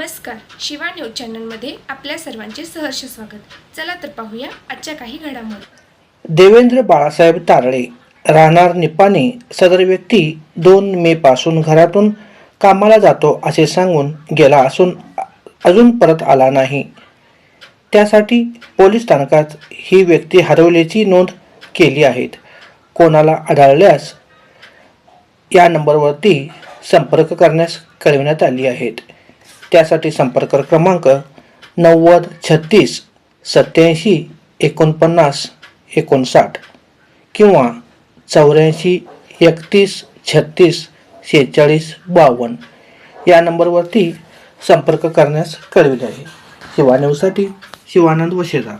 Shiva news चॅनलमध्ये आपल्या सर्वांचे सहर्ष स्वागत. चला तर पाहूया आजच्या काही घडामोडी. देवेंद्र बाळासाहेब तारळे राहणार निपाणी सदर व्यक्ती दोन मे पासून घरातून कामाला जातो असे सांगून गेला असून अजून परत आला नाही. त्यासाठी पोलीस स्थानकात ही व्यक्ती हरवल्याची नोंद केली आहेत. कोणाला आढळल्यास या नंबरवरती संपर्क करण्यास कळविण्यात आली आहेत. त्यासाठी संपर्क क्रमांक नव्वद छत्तीस सत्याऐंशी एकोणपन्नास एकोणसाठ किंवा चौऱ्याऐंशी एकतीस छत्तीस शेहेचाळीस बावन्न या नंबरवरती संपर्क करण्यास कळविले आहे. शिवा शिवानंद शिवानंद शेजार